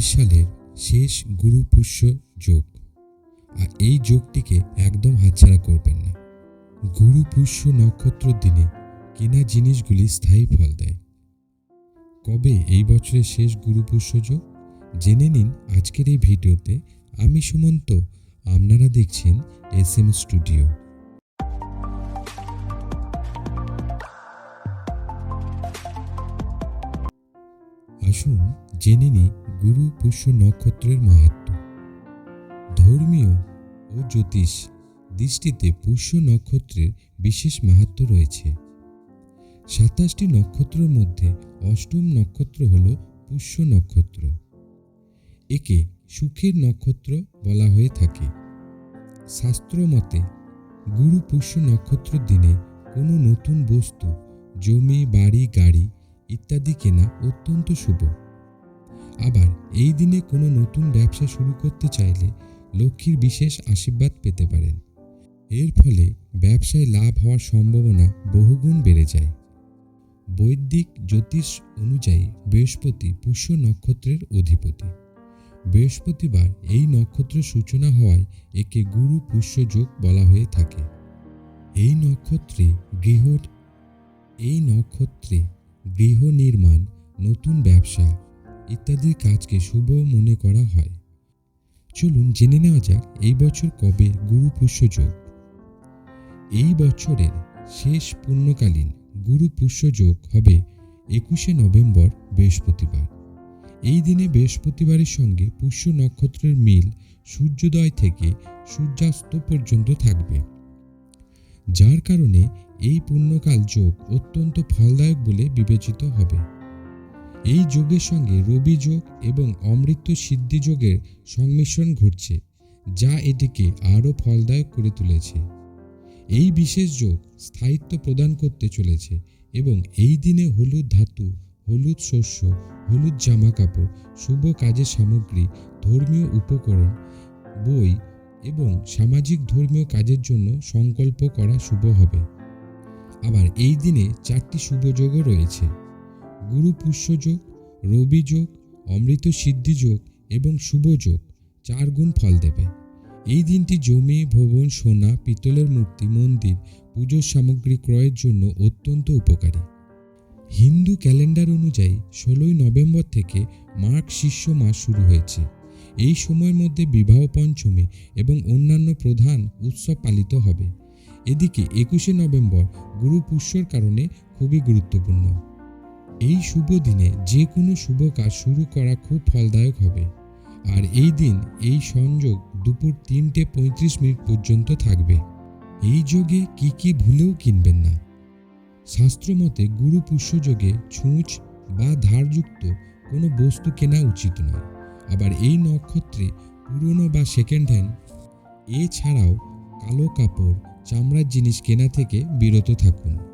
সালের শেষ গুরু পুষ্য যোগ। আর এই যোগটিকে একদম হাতছাড়া করবেন না। গুরু পুষ্য নক্ষত্র দিনে কেনা জিনিসগুলি স্থায়ী ফল দেয়। কবে এই বছরের শেষ গুরু পুষ্য যোগ? জেনে নিন আজকের এই ভিডিওতে। আমি সুমন্ত, আপনারা দেখছেন এস এম স্টুডিও। আসুন জেনে নিই গুরু পুষ্য নক্ষত্রের মাহাত্ম। ধর্মীয় ও জ্যোতিষ দৃষ্টিতে পুষ্য নক্ষত্রের বিশেষ মাহাত্ম রয়েছে। সাতাশটি নক্ষত্রের মধ্যে অষ্টম নক্ষত্র হল পুষ্য নক্ষত্র। একে সুখের নক্ষত্র বলা হয়ে থাকে। শাস্ত্র মতে গুরু পুষ্য নক্ষত্র দিনে কোনো নতুন বস্তু, জমি, বাড়ি, গাড়ি ইত্যাদি কেনা অত্যন্ত শুভ। আবার এই দিনে কোনো নতুন ব্যবসা শুরু করতে চাইলে লক্ষ্মীর বিশেষ আশীর্বাদ পেতে পারেন। এর ফলে ব্যবসায় লাভ হওয়ার সম্ভাবনা বহুগুণ বেড়ে যায়। বৈদিক জ্যোতিষ অনুযায়ী বৃহস্পতি পুষ্য নক্ষত্রের অধিপতি। বৃহস্পতিবার এই নক্ষত্রের সূচনা হওয়ায় একে গুরু পুষ্য যোগ বলা হয়ে থাকে। এই নক্ষত্রে গৃহ এই নক্ষত্রে গৃহ নির্মাণ, নতুন ব্যবসা ইত্যাদির কাজকে শুভ মনে করা হয়। চলুন জেনে নেওয়া যাক এই বছর কবে গুরু পুষ্য যোগ। এই বছরের শেষ পূর্ণকালীন গুরু পুষ্য যোগ হবে একুশে নভেম্বর, বৃহস্পতিবার। এই দিনে বৃহস্পতিবারের সঙ্গে পুষ্য নক্ষত্রের মিল সূর্যোদয় থেকে সূর্যাস্ত পর্যন্ত থাকবে। যার কারণে এই পুণ্যকাল যোগ অত্যন্ত ফলদায়ক বলে বিবেচিত হবে। এই যোগের সঙ্গে রবি যোগ এবং অমৃত সিদ্ধি যোগের সংমিশ্রণ ঘটছে, যা এটিকে আরও ফলদায়ক করে তুলেছে। এই বিশেষ যোগ স্থায়িত্ব প্রদান করতে চলেছে এবং এই দিনে হলুদ ধাতু, হলুদ শস্য, হলুদ জামা কাপড়, শুভ কাজের সামগ্রী, ধর্মীয় উপকরণ, বই এবং সামাজিক ধর্মীয় কাজের জন্য সংকল্প করা শুভ হবে। আবার এই দিনে চারটি শুভ যোগও রয়েছে। গুরু পুষ্য যোগ, রবি যোগ, অমৃত সিদ্ধি যোগ এবং শুভ যোগ চার গুণ ফল দেবে। এই দিনটি জমি, ভবন, সোনা, পিতলের মূর্তি, মন্দির, পুজোর সামগ্রী ক্রয়ের জন্য অত্যন্ত উপকারী। হিন্দু ক্যালেন্ডার অনুযায়ী ষোলোই নভেম্বর থেকে মার্গ শীর্ষ মাস শুরু হয়েছে। এই সময়ের মধ্যে বিবাহ পঞ্চমী এবং অন্যান্য প্রধান উৎসব পালিত হবে। এদিকে একুশে নভেম্বর গুরু পুষ্যর কারণে খুবই গুরুত্বপূর্ণ। এই শুভ দিনে যে কোনো শুভ কাজ শুরু করা খুব ফলদায়ক হবে। আর এই দিন এই সংযোগ দুপুর তিনটে পঁয়ত্রিশ মিনিট পর্যন্ত থাকবে। এই যোগে কি কি ভুলেও কিনবেন না। শাস্ত্রমতে গুরু পুষ্য যোগে ছুঁচ বা ধারযুক্ত কোনো বস্তু কেনা উচিত নয়। আবার এই নক্ষত্রে পুরনো বা সেকেন্ড হ্যান্ড এছাড়াও কালো কাপড়, চামড়ার জিনিস কেনা থেকে বিরত থাকুন।